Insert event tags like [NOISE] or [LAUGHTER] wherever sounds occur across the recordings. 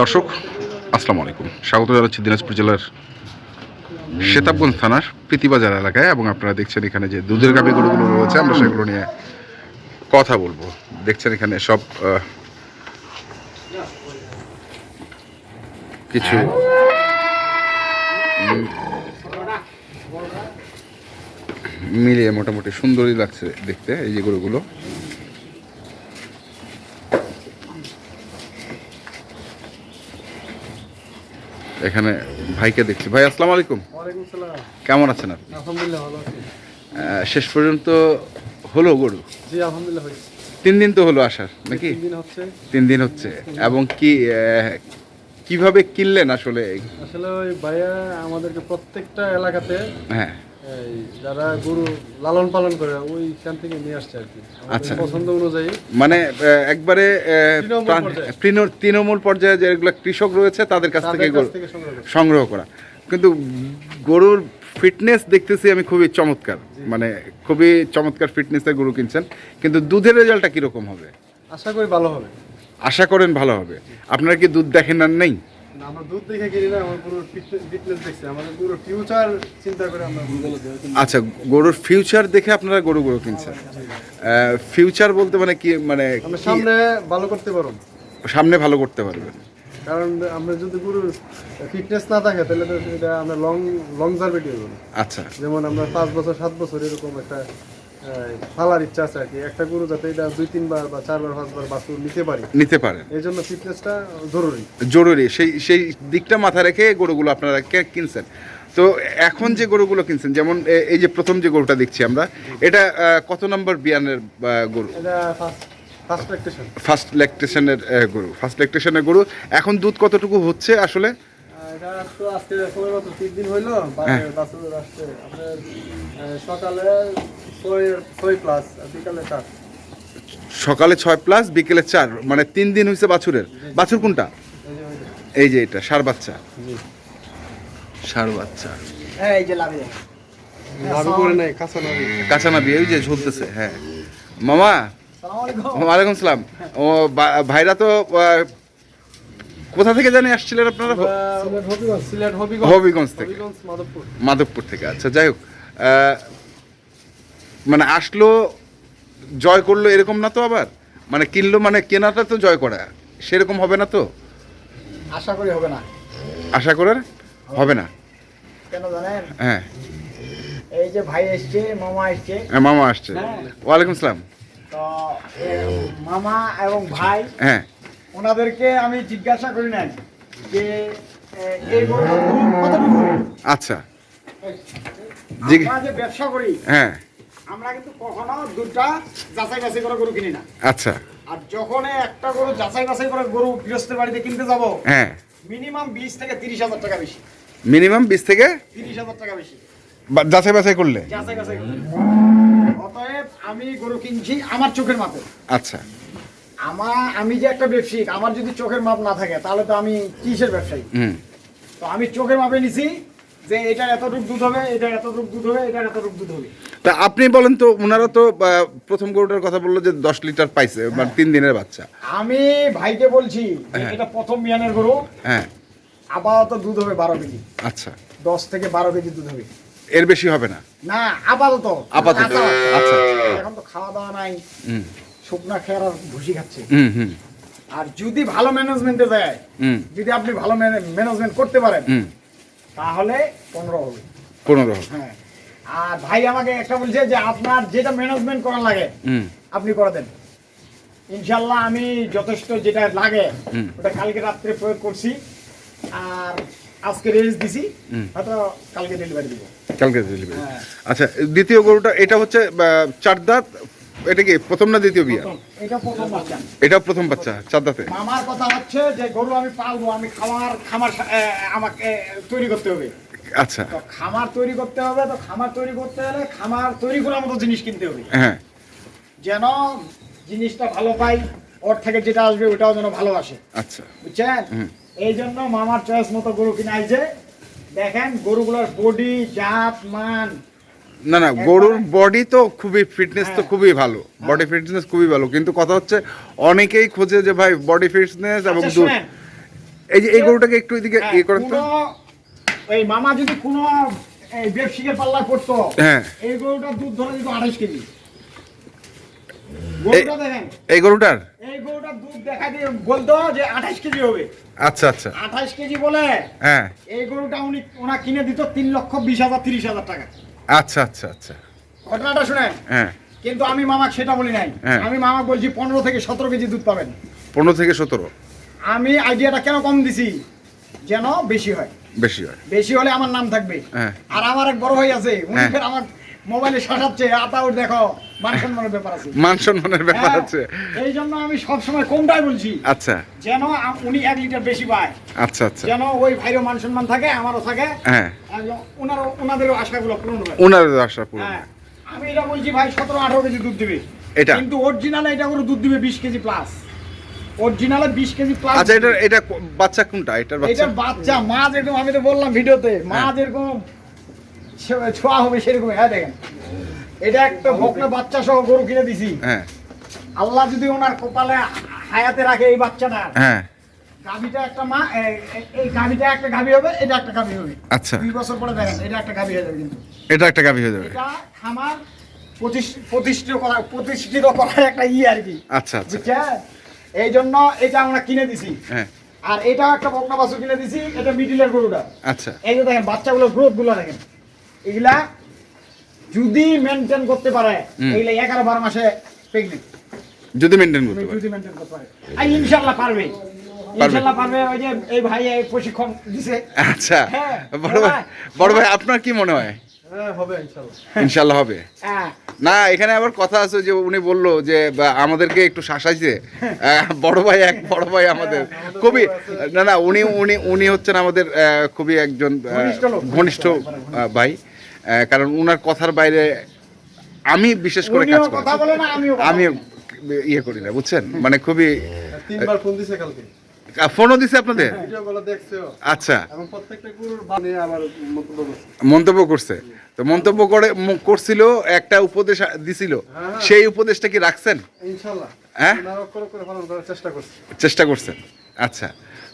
দর্শক, আসসালামু আলাইকুম। স্বাগত জানাচ্ছি দিনাজপুর জেলার শেতাবগঞ্জ থানার প্রীতিবাজার এলাকায় এবং আপনারা দেখছেন এখানে যে দুধের গাভী গরুগুলো রয়েছে, আমরা সেগুলো নিয়ে কথা বলব। দেখছেন এখানে সব কিছু মিলিয়ে মোটামুটি সুন্দরই লাগছে দেখতে, এই যে গরুগুলো। এখানে ভাইকে দেখছি। ভাই আসসালামু আলাইকুম। কেমন আছেন আপনি? আলহামদুলিল্লাহ ভালো আছি। শেষ পর্যন্ত হলো গরু? জি আলহামদুলিল্লাহ তিন দিন তো হলো আসার নাকি? তিন দিন হচ্ছে। তিন দিন হচ্ছে। এবং কি কীভাবে কিনলেন আসলে আসলে ওই ভাইয়া আমাদেরকে প্রত্যেকটা এলাকাতে হ্যাঁ। যারা গরু লালন পালন করে ওইখান থেকে নিয়ে আসছে আর কি। আচ্ছা। পছন্দ অনুযায়ী। মানে একবারে তৃণমূল পর্যায়ে। যেগুলো কৃষক রয়েছে তাদের কাছ থেকে গরু সংগ্রহ করা। কিন্তু গরুর ফিটনেস দেখতেছি আমি খুবই চমৎকার। মানে খুবই চমৎকার ফিটনেসের গরু কিনছেন। কিন্তু দুধের রেজাল্টটা কীরকম হবে? আশা করি ভালো হবে। আশা করেন ভালো হবে। আপনারা কি দুধ দেখেন আর নেই? আমরা দুধ দেখে কিনি না আমার গরুর ফিটনেস দেখছি আমাদের গরুর ফিউচার চিন্তা করে আমরা আচ্ছা গরুর ফিউচার দেখে আপনারা গরুগুলো কিনছেন? ফিউচার বলতে মানে কি মানে সামনে ভালো করতে পারব। সামনে ভালো করতে পারবেন। কারণ আমরা যদি গরুর ফিটনেস না থাকে তাহলে তো এটা আমরা লং লং জার্ভে দিয়ে করব আচ্ছা। যেমন আমরা পাঁচ বছর সাত বছর এরকম একটা ফালার ইচ্ছা আছে আর কি। একটা গরু যাতে এটা দুই তিনবার বা চারবার পাঁচবার বাছুর নিতে পারি। নিতে পারেন। এই জন্য ফিটনেসটা জরুরি। জরুরি। সেই সেই দিকটা মাথায় রেখে গরুগুলো আপনারা কিনছেন। তো এখন যে গরুগুলো কিনছেন যেমন এই যে প্রথম যে গরুটা দেখছি আমরা এটা কত নম্বর বিয়ানের গরু? এটা ফার্স্ট ফার্স্ট ল্যাকটেশন ল্যাকটেশনের গরু। ফার্স্ট ল্যাকটেশনের গরু। এখন দুধ কতটুকু হচ্ছে আসলে? হ্যাঁ। সকালে ছয় ছয় প্লাস বিকালে চার। সকালে ছয় প্লাস বিকেলে চার মানে তিন দিন হয়েছে বাছুরের। বাছুর কোনটা? এই যে এটা সার বাচ্চা। সার বাচ্চা। এই যে লাভি নাড়ু করে নাই কাঁচা নাড়ু কাঁচা না বিয়ে ওই যে ঝুলতেছে হ্যাঁ। মামা ওয়ালাইকুম সালাম। ও ভাইরা তো কোথা থেকে জানি আসছিলেন আপনারা? হবিগঞ্জ সিলেট হবিগঞ্জ। হবিগঞ্জ থেকে। মাধবপুর। মাধবপুর থেকে আচ্ছা যাই হোক। মানে আসলো জয় করল এরকম না তো আবার? মানে কিনলো মানে কেনাটা তো জয় করা। সেরকম হবে না তো? আশা করি হবে না। আশা করার হবে না। কেন জানেন? হ্যাঁ। এই যে ভাই এসছে মামা এসছে। হ্যাঁ, মামা আসছে। ওয়ালাইকুম সালাম তো মামা এবং ভাই হ্যাঁ। ওনাদেরকে আমি জিজ্ঞাসা করি নাই যে এই গরুর দুধ কতটুকু? আচ্ছা। যে ব্যবসা করি হ্যাঁ। আমরা কিন্তু কখনো দুধটা যাচাই বাছাই করে গরু কিনি না। আচ্ছা। আর যখন একটা গরু যাচাই বাছাই করে গরু গৃহস্থের বাড়িতে কিনতে যাব হ্যাঁ। মিনিমাম বিশ থেকে তিরিশ হাজার টাকা বেশি। মিনিমাম বিশ থেকে তিরিশ হাজার টাকা বেশি। যাচাই বাছাই করলে? যাচাই বাছাই। অতএব আমি গরু কিনছি আমার চোখের মাপে। আচ্ছা। আমার আমি যে একটা ব্যবসায়িক আমার যদি চোখের মাপ না থাকে তাহলে তো আমি কিসের ব্যবসায়ী? হুম। তো আমি চোখের মাপে নিছি যে এটা এতটুক দুধ হবে এটা এতটুক দুধ হবে এটা এতটুক দুধ হবে। তা আপনি বলেন তো ওনারা তো প্রথম গরুটার কথা বলল যে দশ লিটার পাইছে মানে তিন দিনের বাচ্চা। আমি ভাইকে বলছি হ্যাঁ। এটা প্রথম বিয়ানের গরু হ্যাঁ। আপাতত দুধ হবে বারো কেজি। আচ্ছা। দশ থেকে বারো কেজি দুধ হবে। এর বেশি হবে না? না আপাতত। আপাতত। আচ্ছা। আচ্ছা। এখন তো খাওয়া দাওয়া নাই। হুম। শুকনা খেয়ার আর ভুসি খাচ্ছে। হুম হুম। আর যদি ভালো ম্যানেজমেন্টে যায় হুম। যদি আপনি ভালো ম্যানেজমেন্ট করতে পারেন তাহলে পনেরো হবে। পনেরো হ্যাঁ। আর ভাই আমাকে একটা বলছে যে আপনার যেটা ম্যানেজমেন্ট করা লাগে আপনি করে দেন। ইনশাল্লাহ আমি যথেষ্ট যেটা লাগে ওটা কালকে রাত্রে প্রয়োগ করছি। আর আজকে রেস্ট দিছি। হয়তো কালকে ডেলিভারি দিব। কালকে ডেলিভারি হ্যাঁ। আচ্ছা দ্বিতীয় গরুটা এটা হচ্ছে চার দাঁত এটা কি প্রথম না দ্বিতীয় বিয়া? এটা প্রথম বাচ্চা। এটা প্রথম বাচ্চা চার দাঁতে মামার কথা হচ্ছে যে গরু আমি পালবো আমি খামার খামার আমাকে তৈরি করতে হবে। আচ্ছা। তো খামার তৈরি করতে হবে তো খামার তৈরি করতে হলে খামার তৈরি করার মতো জিনিস কিনতে হবে। হ্যাঁ। যেন জিনিসটা ভালো পাই ওর থেকে যেটা আসবে ওটাও যেন ভালোবাসে আচ্ছা। বুঝছেন? এই জন্য মামার চয়েস মতো গরু কিনে আইছে দেখেন গরুগুলোর বডি জাত মান না না গরুর বডি তো খুবই ফিটনেস তো হ্যাঁ। খুবই ভালো। বডি ফিটনেস খুবই ভালো। কিন্তু কথা হচ্ছে অনেকেই খোঁজে যে ভাই বডি ফিটনেস এবং আচ্ছা, দুধ। এই যে এই গরুটাকে একটু এদিকে হ্যাঁ, ইয়ে করেন তো। এই মামা যদি কোনো এই ব্যবসায়িকের পাল্লায় পড়তো হ্যাঁ। এই গরুটার দুধ ধরে দিত আঠাশ কেজি। এই গরুটার? এই গরুটার দুধ দেখা দিয়ে বলতো যে আঠাশ কেজি হবে। আচ্ছা আচ্ছা। আঠাশ কেজি বলে হ্যাঁ। এই গরুটা উনি ওনা কিনে দিত তিন লক্ষ বিশ হাজার তিরিশ হাজার টাকা। আচ্ছা আচ্ছা আচ্ছা। ঘটনাটা শুনেন। হ্যাঁ। কিন্তু আমি মামাক সেটা বলি নাই। হ্যাঁ। আমি মামা বলছি পনেরো থেকে সতেরো কেজি দুধ পাবেন। পনেরো থেকে সতেরো। আমি আইডিয়াটা কেন কম দিছি? যেন বেশি হয়। বেশি হয়। বেশি হলে আমার নাম থাকবে। হ্যাঁ। আর আমার এক বড় ভাই আছে উনি হ্যাঁ। ফের আমার মোবাইলে শাসাচ্ছে আতাউর দেখো মান সম্মানের ব্যাপার আছে। ব্যাপার হ্যাঁ, আছে। এই জন্য আমি সব সময় কমটাই বলছি। আচ্ছা। যেন উনি এক লিটার বেশি পায়। আচ্ছা আচ্ছা। যেন ওই ভাইরও মান সম্মান থাকে আমারও থাকে। হ্যাঁ। ওনারও ওনাদেরও আশাগুলো পূরণ হয়। ওনার আশা পুরো হ্যাঁ। আমি এটা বলছি ভাই সতেরো আঠারো কেজি দুধ দিবে। এটা? কিন্তু অরিজিনালে এটা করে দুধ দিবে বিশ কেজি প্লাস অরিজিনালে বিশ কেজি প্লাস আচ্ছা এটা এটা বাচ্চা কোনটা? এটার বাচ্চা? এটার বাচ্চা মা যেরকম আমি তো বললাম ভিডিওতে মা হ্যাঁ। যেরকম ছোঁয়া হবে সেরকম হ্যাঁ দেখেন। এটা একটা ভগ্ন বাচ্চা সহ গরু কিনে দিছি। হ্যাঁ। আল্লাহ যদি ওনার কপালে হায়াতে রাখে এই বাচ্চাটা হ্যাঁ। গাভিটা একটা মা এই গাভিটা একটা গাভি হবে এটা একটা গাভি হবে। আচ্ছা। দুই বছর পরে দেখেন এটা একটা গাভি হয়ে যাবে কিন্তু। এটা একটা গাভী হয়ে যাবে। এটা খামার প্রতিষ্ঠিত করা প্রতিষ্ঠিত করার একটা ই আর কি। আচ্ছা আচ্ছা। এই জন্য এটা আমরা কিনে দিছি। হ্যাঁ। আর এটা একটা বকনা বাছুর কিনে দিছি এটা মিডিলের গরুটা। আচ্ছা। এই যে দেখেন বাচ্চাগুলোর গ্রোথগুলো দেখেন। এগুলা যদি মেনটেন করতে পারে। এগুলা এগারো বারো মাসে প্রেগনেন্ট যদি মেনটেন করতে পারে। যদি মেনটেন করতে পারে। আর ইনশাল্লাহ পারবে। ইনশাল্লাহ পারবে ওই যে এই ভাই এই প্রশিক্ষণ দিছে। আচ্ছা। হ্যাঁ, বড় ভাই বড় ভাই আপনার কি মনে হয়? হ্যাঁ হবে হ্যাঁ। না এখানে আবার কথা আছে যে উনি বলল যে আমাদেরকে একটু শাসাইছে। বড় ভাই এক বড় ভাই আমাদের। খুবই না না উনি উনি উনি হচ্ছেন আমাদের খুবই একজন ঘনিষ্ঠ ভাই। কারণ উনার কথার বাইরে আমি বিশেষ করে কাজ করি আমি ইয়ে করি না বুঝছেন? মানে খুবই তিনবার ফোন দিছে কালকে। ফোনও দিছে আপনাদের? দেখছ আচ্ছা। এবং প্রত্যেকটা গরুর বানে আবার মন্তব্য করছে। তো মন্তব্য করে করছিল একটা উপদেশ দিছিল। হ্যাঁ। সেই উপদেশটা কি রাখছেন? হ্যাঁ? ওনারা করে করে পালন করার চেষ্টা করছে। চেষ্টা করছেন। আচ্ছা।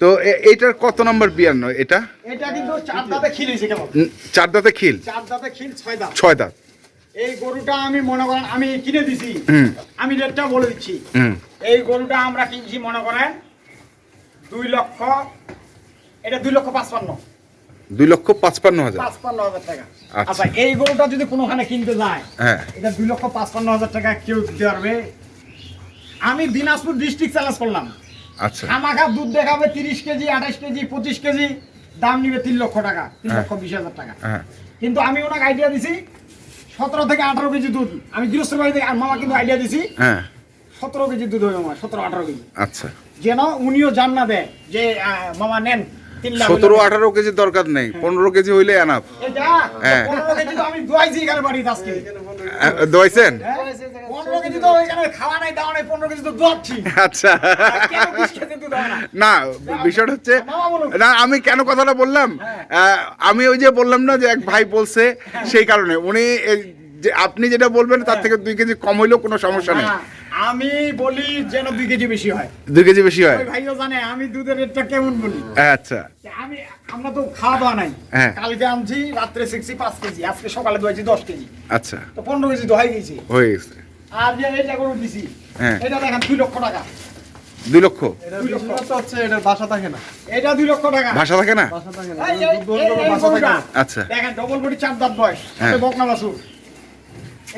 তো এ- এইটার কত নম্বর বিয়ান্ন এটা? এটা কিন্তু চার দাঁতে খিল হয়েছে কেমন চার দাঁতে খিল? চার দাঁতে খিল ছয় দাঁত। ছয় দাঁত। এই গরুটা আমি মনে করেন আমি কিনে দিছি। আমি রেটটা বলে দিচ্ছি। এই গরুটা আমরা কিনছি মনে করেন দুই লক্ষ এটা দুই লক্ষ পাঁচপান্ন। দুই লক্ষ পাঁচপান্ন হাজার। পাঁচপান্ন হাজার টাকা। আচ্ছা। আচ্ছা এই গরুটা যদি কোনোখানে কিনতে যায় হ্যাঁ। এটা দুই লক্ষ পাঁচপান্ন হাজার টাকা কেউ দিতে পারবে। আমি দিনাজপুর ডিস্ট্রিক্ট চ্যালেঞ্জ করলাম। আচ্ছা। দুধ দেখাবে তিরিশ কেজি আঠাশ কেজি পঁচিশ কেজি দাম নিবে তিন লক্ষ টাকা তিন হ্যাঁ। লক্ষ বিশ হাজার টাকা। হ্যাঁ। কিন্তু আমি ওনাকে আইডিয়া দিছি সতেরো থেকে আঠারো কেজি দুধ। আমি গৃহস্থ বাড়ি থেকে আর মামা কিন্তু আইডিয়া দিছি হ্যাঁ। সতেরো কেজি দুধ হবে আমার সতেরো আঠারো কেজি। আচ্ছা। যেন উনিও জান না দেয় যে মামা নেন সতেরো আঠারো কেজি দরকার নেই পনেরো কেজি হইলে এনাফ। পনেরো কেজি তো আমি দোয়াইছি এখানে বাড়িতে আজকে। হ্যাঁ? দোয়াচ্ছি আচ্ছা। হয় না? বিষয়টা হচ্ছে না আমি কেন কথাটা বললাম? হ্যাঁ। আমি ওই যে বললাম না যে এক ভাই বলছে সেই কারণে। উনি যে আপনি যেটা বলবেন তার থেকে দুই কেজি কম হইলেও কোনো সমস্যা নেই। আমি বলি যেন দুই কেজি বেশি হয়। দুই কেজি বেশি হয়? ভাইও জানে আমি দুধের রেটটা কেমন বলি? আচ্ছা। আমি আমরা তো খাওয়া দাওয়া নাই। হ্যাঁ। কালকে আনছি রাত্রে শিখছি পাঁচ কেজি আজকে সকালে দোয়াইছি দশ কেজি। আচ্ছা। তো পনেরো কেজি দোহাই গেছি। হয়ে গেছে। আর যে এইটা করে দিছি হ্যাঁ। এটা দেখেন দুই লক্ষ টাকা। দুই লক্ষ? এটা এটার বাসা থাকে না। এটা দুই লক্ষ টাকা। ভাষা থাকে না? আচ্ছা। দেখেন ডবল বডি চার দাঁত বয়স। হ্যাঁ। বকনা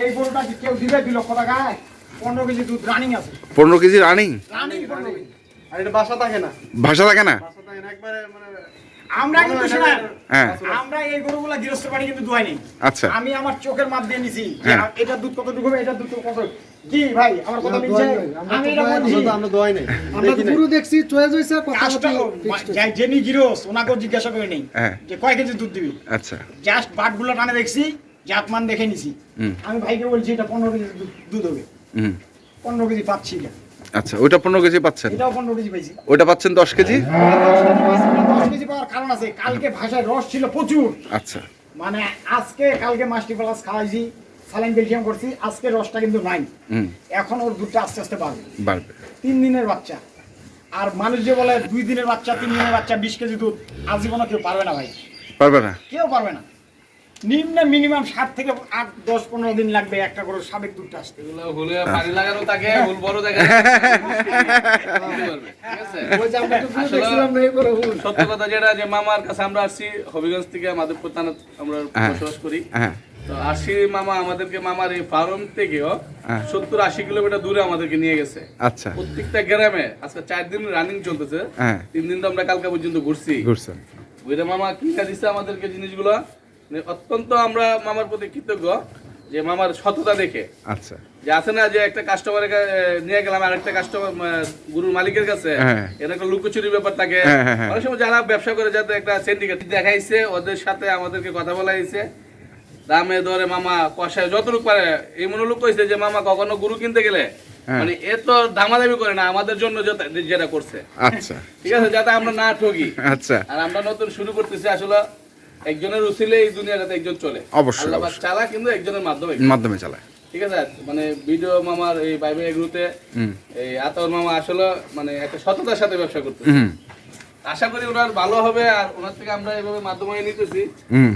এই গরুটা কি কেউ দিবে দুই লক্ষ টাকায়? পনেরো কেজি দুধ রানিং আছে। পনেরো কেজি রানিং রানিং পনেরো কেজি। আর এটা বাসা থাকে না। ভাষা থাকে না? বাসা থাকে না একবারে মানে আমরা কিন্তু শোনেন হ্যাঁ আমরা এই গরুগুলা গৃহস্থ বাড়ি কিন্তু দুয়াই নেই। আচ্ছা। আমি আমার চোখের মাপ দিয়ে নিছি হ্যাঁ। এটা দুধ কতটুকু হবে এটা দুধ কত? কি ভাই আমার কথা মিলছে? দোয়াই নাই। আমরা আমি এটা বলছি আমরা তো- আমরা আমরা দেখি তো নাই। পুরো দেখছি চয়েস হয়েছে কথা কাজটা যাই জেনি গিরোস ওনাকেও জিজ্ঞাসা করে নেই হ্যাঁ। যে কয় কেজি দুধ দিবি? আচ্ছা। জাস্ট বাটগুলো টানে দেখছি জাতমান দেখে নিছি। আমি ভাইকে বলছি এটা পনেরো কেজি দুধ- হবে। পনেরো কেজি পাচ্ছি আচ্ছা ওইটা পনেরো কেজি পাচ্ছেন? এটাও পনেরো কেজি পাইছি। ওইটা পাচ্ছেন দশ কেজি? দশ কেজি পাওয়ার কারণ আছে কালকে ভাষায় রস ছিল প্রচুর। আচ্ছা। মানে আজকে কালকে মাস্টি প্লাস খাওয়াইছি সালাইন ক্যালসিয়াম করছি আজকে রসটা কিন্তু নাই। এখন ওর দুধটা আস্তে আস্তে বাড়বে। বাড়বে। তিন দিনের বাচ্চা। আর মানুষ যে বলে দুই দিনের বাচ্চা তিন দিনের বাচ্চা বিশ কেজি দুধ আজীবনও কেউ পারবে না ভাই। পারবে না? কেউ পারবে না। নিম্নে মিনিমাম সাত থেকে আট দশ পনেরো দিন লাগবে একটা করে সাবেক দুধটা আসতে। হলে পানি লাগানো থাকে [LAUGHS] হুল বড় হুল। [LAUGHS] সত্য কথা যেটা যে মামার কাছে আমরা আসছি হবিগঞ্জ থেকে মাধবপুর থানা আমরা হ্যাঁ। বসবাস করি। হ্যাঁ। তো আসি মামা আমাদেরকে মামার এই ফার্ম থেকেও হ্যাঁ। সত্তর আশি কিলোমিটার দূরে আমাদেরকে নিয়ে গেছে। আচ্ছা। প্রত্যেকটা গ্রামে আজকে চার দিন রানিং চলতেছে। হ্যাঁ। তিন দিন তো আমরা কালকে পর্যন্ত ঘুরছি। বুঝলে মামা কিনা দিচ্ছে আমাদেরকে জিনিসগুলো? অত্যন্ত আমরা মামার প্রতি কৃতজ্ঞ যে মামার সততা দেখে। আচ্ছা। যে আছে না যে একটা কাস্টমারের নিয়ে গেলাম আরেকটা কাস্টমার গুরুর মালিকের কাছে হ্যাঁ। এর একটা লুকোচুরির ব্যাপার থাকে। হ্যাঁ, হ্যাঁ। অনেক সময় যারা ব্যবসা করে যাতে একটা সিন্ডিকেট দেখাইছে ওদের সাথে আমাদেরকে কথা বলাইছে দামে দরে মামা কষায় যতটুকু পারে এই মনোলোক কইছে যে মামা কখনো গুরু কিনতে গেলে। মানে এ তো দামাদামি করে না আমাদের জন্য যেটা করছে। আচ্ছা। ঠিক আছে যাতে আমরা না ঠকি আচ্ছা। আর আমরা নতুন শুরু করতেছি আসলে একজনের উচিলে এই দুনিয়াটাতে একজন চলে। অবশ্যই, আল্লাহ চালা কিন্তু একজনের মাধ্যমে মাধ্যমে চালায়। ঠিক আছে? মানে ভিডিও মামার এই বাইবে এগুলোতে এই আতর মামা আসলে মানে একটা সততার সাথে ব্যবসা করতে আশা করি ওনার ভালো হবে আর ওনার থেকে আমরা এইভাবে মাধ্যমে নিতেছি।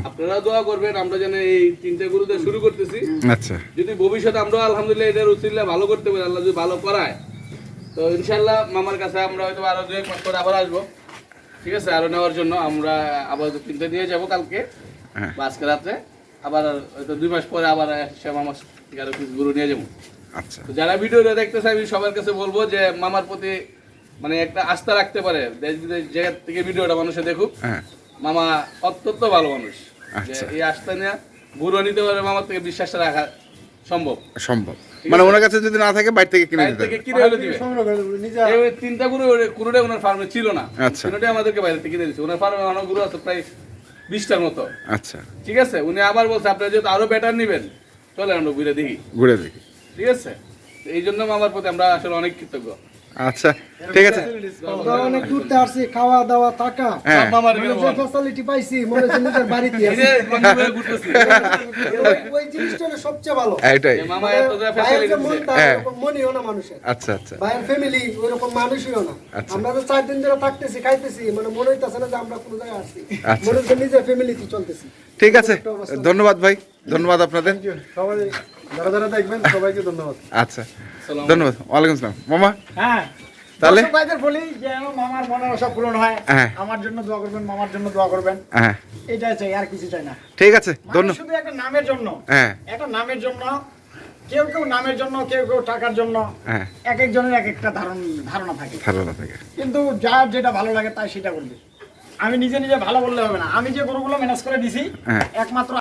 আপনারা দোয়া করবেন আমরা যেন এই তিনটে গুরুতে শুরু করতেছি। আচ্ছা। যদি ভবিষ্যতে আমরা আলহামদুলিল্লাহ এটার উচিল্লা ভালো করতে পারি আল্লাহ যদি ভালো করায় তো ইনশাল্লাহ মামার কাছে আমরা হয়তো আরও দু এক মাস পরে আবার আসব। ঠিক আছে আরও নেওয়ার জন্য আমরা আবার তিনটে নিয়ে যাব কালকে হ্যাঁ। বা আজকে রাত্রে আবার হয়তো দুই মাস পরে আবার সে মামার থেকে আরও কিছু গরু নিয়ে যাব। আচ্ছা। যারা ভিডিওটা দেখতেছে আমি সবার কাছে বলব যে মামার প্রতি মানে একটা আস্থা রাখতে পারে দেশ বিদেশ জায়গা থেকে ভিডিওটা মানুষে দেখুক। হ্যাঁ। মামা অত্যন্ত ভালো মানুষ। যে আচ্ছা। এই আস্থা নিয়ে গুরু নিতে পারে মামার থেকে বিশ্বাসটা রাখা সম্ভব। সম্ভব। মানে ওনার কাছে যদি না থাকে বাইরে থেকে কিনে দিতে থেকে হলে দিবে। এই তিনটা গুরু কোনোটাই ওনার ফার্মে ছিল না। আচ্ছা। কোনোটাই আমাদেরকে বাইরে থেকে কিনে দিচ্ছে ওনার ফার্মে অনেক গুরু আছে প্রায় বিশটার মতো। আচ্ছা। ঠিক আছে? উনি আবার বলছে আপনারা যেহেতু আরও বেটার নিবেন চলে আমরা ঘুরে দেখি। ঘুরে দেখি। ঠিক আছে? এই জন্য আমার প্রতি আমরা আসলে অনেক কৃতজ্ঞ। আচ্ছা ঠিক আছে। আমরা অনেক ঘুরতে আসছি খাওয়া দাওয়া থাকা। যে ফ্যাসিলিটি পাইছি মনে হচ্ছে নিজের বাড়িতে আছি। ওই- জিনিসটা সবচেয়ে ভালো। এইটাই মামা এত যা হ্যাঁ। না মানুষের। আচ্ছা আচ্ছা। ভাইয়ের ফ্যামিলি ওইরকম মানুষইও না। আচ্ছা। আমরা তো চার দিন ধরে থাকতেছি খাইতেছি মানে মনে হইতেছে না যে আমরা কোনো জায়গায় আসছি আচ্ছা। মনে হচ্ছে নিজের ফ্যামিলিতে চলতেছি। ঠিক আছে। ধন্যবাদ ভাই। ধন্যবাদ আপনাদের। সবাই যারা যারা দেখবেন সবাইকে ধন্যবাদ। আচ্ছা ধন্যবাদ। ওয়ালাইকুম আসসালাম। মামা? হ্যাঁ তাহলে? ভাইদের বলি যে মামার মনের আশা পূরণ হয়। হ্যাঁ। আমার জন্য দোয়া করবেন মামার জন্য দোয়া করবেন। হ্যাঁ। এটাই চাই আর কিছু চাই না। ঠিক আছে ধন্যবাদ। শুধু একটা নামের জন্য। হ্যাঁ। একটা নামের জন্য কেউ কেউ নামের জন্য কেউ কেউ টাকার জন্য হ্যাঁ। এক একজনের এক একটা ধারণ ধারণা থাকে। ধারণা থাকে। কিন্তু যার যেটা ভালো লাগে তাই সেটা করবে আমি নিজে নিজে ভালো বললে হবে না। আমি যে গরুগুলো ম্যানেজ করে দিছি হ্যাঁ। একমাত্র